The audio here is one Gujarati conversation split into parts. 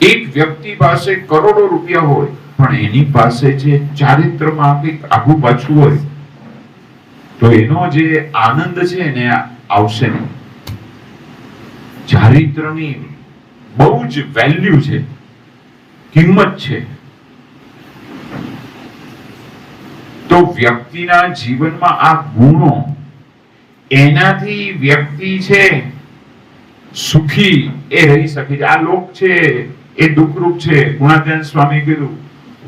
એક વ્યક્તિ પાસે કરોડો રૂપિયા હોય, પણ એની પાસે જે ચારિત્રમાં કંઈક આગું પાછું હોય, તો એનો જે આનંદ છે એને આવશે નહીં. ચારિત્રની બહુ જ વેલ્યુ છે, કિંમત છે. તો વ્યક્તિના જીવનમાં આ ગુણો એનાથી વ્યક્તિ છે, સુખી એ રહી શકે છે. આ લોક છે એ દુઃખરૂપ છે. ગુણાધ્યાન સ્વામી કીધું,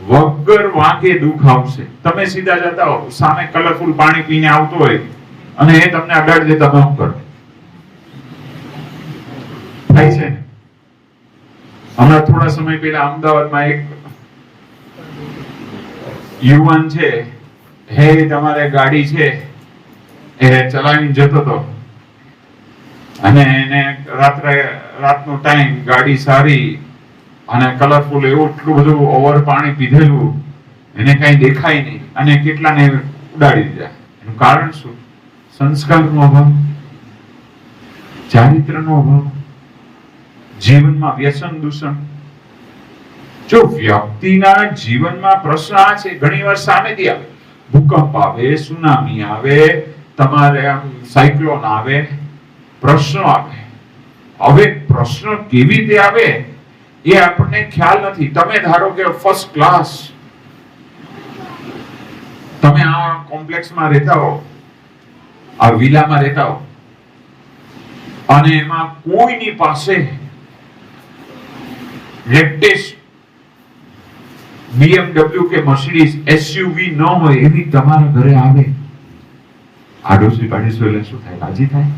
વગર વાંકે દુઃખ આવશે. તમે સીધા જતા હો. સામે કલરફુલ પાણી પીને આવતો હોય અને એ તમને અડાડી દે તમે શું કરો. થાય છે હમણાં થોડા સમય પહેલા અમદાવાદમાં એક યુવાન છે. હે, તમારે ગાડી છે. એ ચલાવીને જતો હતો. અને એને રાત્રે, રાતનો ટાઈમ ગાડી સારી અને કલરફુલ એવું એટલું બધું ઓવર પાણી પીધેલું, એને કઈ દેખાય નહીં. અને કેટલાને ઉડાડી દીધા. એનું કારણ શું? સંસ્કારનો અભાવ? ચારિત્રનો અભાવ? જીવનમાં વ્યસન, દૂષણ? જો વ્યક્તિના જીવનમાં પ્રશ્ન આ છે, ઘણી વાર સામેથી આવે. ભૂકંપ આવે, સુનામી આવે, તમારે આમ સાયક્લોન આવે, પ્રશ્નો આવે. હવે પ્રશ્ન કેવી રીતે આવે? એ આપણને ખ્યાલ નથી. તમે ધારો કે ફર્સ્ટ ક્લાસ તમે આ કોમ્પ્લેક્સમાં રહેતા હો, આ વિલામાં રહેતા હો, અને એમાં કોઈની પાસે લેટેસ્ટ BMW કે મર્સિડીઝ એસયુવી ન હોય એવી તમારા ઘરે આવે. આડોશી પાડીશો એટલે શું થાય? રાજી થાય?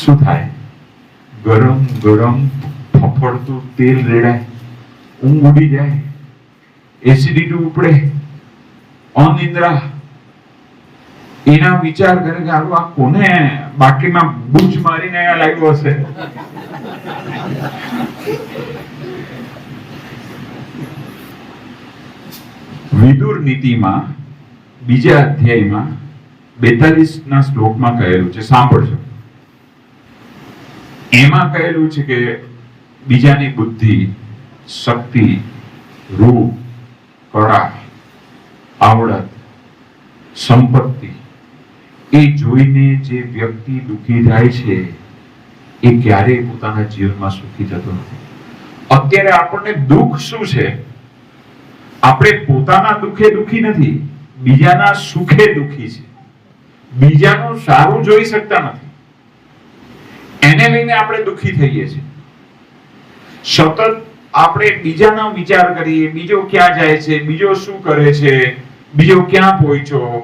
શું થાય? ગરમ ગરમ ફફડતું તેલ રેડાય, ઊંઘ ઉડી જાય એસિડિટી ઉપડે, અનિદ્રા. એના વિચાર કરે કે આ કોને બાટલીમાં બૂચ મારીને અહીંયા લાગ્યો હશે? વિદુર નીતિમાં બીજા અધ્યાયમાં બેતાલીસ ના શ્લોકમાં કહેલું છે, સાંભળજો. એમાં કહેલું છે કે બીજાની બુદ્ધિ, શક્તિ, રૂપ, કળા, આવડત, સંપત્તિ, એ જોઈને જે વ્યક્તિ દુઃખી થાય છે, એ ક્યારેય પોતાના જીવનમાં સુખી થતો નથી. અત્યારે આપણને દુઃખ શું છે? આપણે પોતાના દુઃખે દુઃખી નથી, બીજાના સુખે દુઃખી છે. બીજાનું સારું જોઈ શકતા નથી. એને લઈને આપણે દુખી થઈએ છીએ. સતત આપણે બીજાનો વિચાર કરીએ, બીજો ક્યાં જાય છે, બીજો શું કરે છે, બીજો ક્યાં પહોંચ્યો,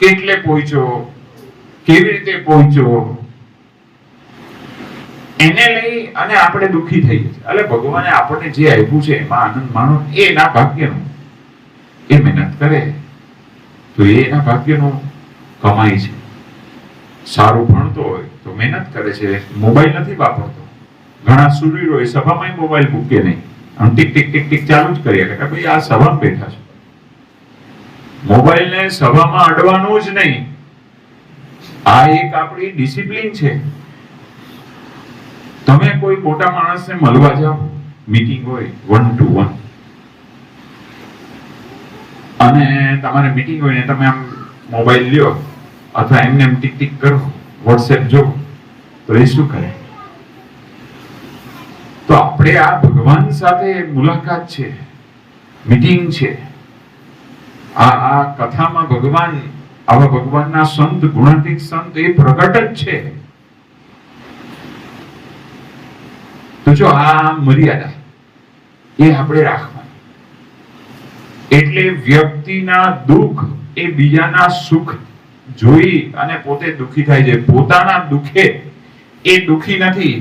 કેટલે પહોંચ્યો, કેવી રીતે પહોંચ્યો? એને લઈ અને આપણે દુઃખી થઈએ છીએ. એટલે ભગવાને આપણને જે આપ્યું છે, એમાં આનંદ માણો એ એના ભાગ્યનું. એ મહેનત કરે, તો એ એના ભાગ્યનું કમાઈ છે. સારું ભણતો મહેનત કરે છે, મોબાઈલ નથી વાપરતો. ઘણા સુરવીરો એ સભામાં મોબાઈલ મૂકે નહીં. આમ ટીક ટીક ટીક ટીક ચાલુ જ કરીએ કે ભાઈ, આ સભામાં બેઠા છે. મોબાઈલને સભામાં અડવાનું જ નહીં. આ એક આપણી ડિસિપ્લિન છે. તમે કોઈ મોટા માણસને મળવા જાઓ, મીટિંગ હોય વન ટુ વન અને તમારે મીટિંગ હોય ને તમે આમ મોબાઈલ લ્યો, અથવા એમને એમ ટીક ટીક કરો વોટ્સએપ જો. તો કરે તો આપણે આ ભગવાન સાથે મુલાકાત છે, મીટિંગ છે. આ આ કથામાં ભગવાન, આવા ભગવાનના સંત, ગુણાતીત સંત એ પ્રગટ જ છે. તો જો આ મર્યાદા એ આપણે રાખવાની. એટલે વ્યક્તિના દુઃખ એ બીજાના સુખ જોઈ અને પોતે દુઃખી થાય છે. પોતાના દુઃખે એ દુઃખી નથી.